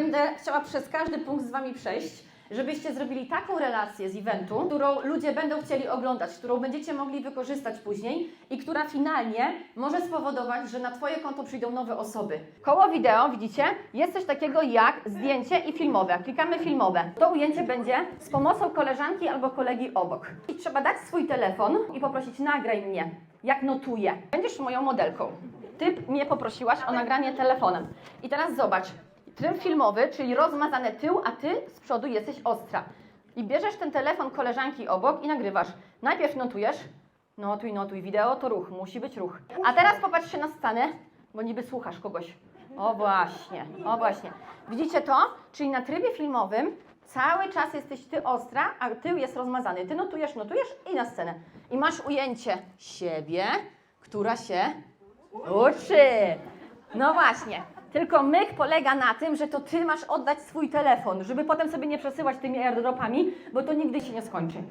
Będę chciała przez każdy punkt z Wami przejść, żebyście zrobili taką relację z eventu, którą ludzie będą chcieli oglądać, którą będziecie mogli wykorzystać później i która finalnie może spowodować, że na Twoje konto przyjdą nowe osoby. Koło wideo, widzicie, jest coś takiego jak zdjęcie i filmowe. Klikamy filmowe. To ujęcie będzie z pomocą koleżanki albo kolegi obok. I trzeba dać swój telefon i poprosić nagraj mnie, jak notuję. Będziesz moją modelką. Ty mnie poprosiłaś o nagranie telefonem. I teraz zobacz, tryb filmowy, czyli rozmazany tył, a ty z przodu jesteś ostra. I bierzesz ten telefon koleżanki obok i nagrywasz. Najpierw notujesz, notuj, notuj, wideo to ruch, musi być ruch. A teraz popatrz się na scenę, bo niby słuchasz kogoś. O właśnie, o właśnie. Widzicie to? Czyli na trybie filmowym cały czas jesteś ty ostra, a tył jest rozmazany. Ty notujesz, notujesz i na scenę. I masz ujęcie siebie, która się uczy. No właśnie. Tylko myk polega na tym, że to ty masz oddać swój telefon, żeby potem sobie nie przesyłać tymi airdropami, bo to nigdy się nie skończy.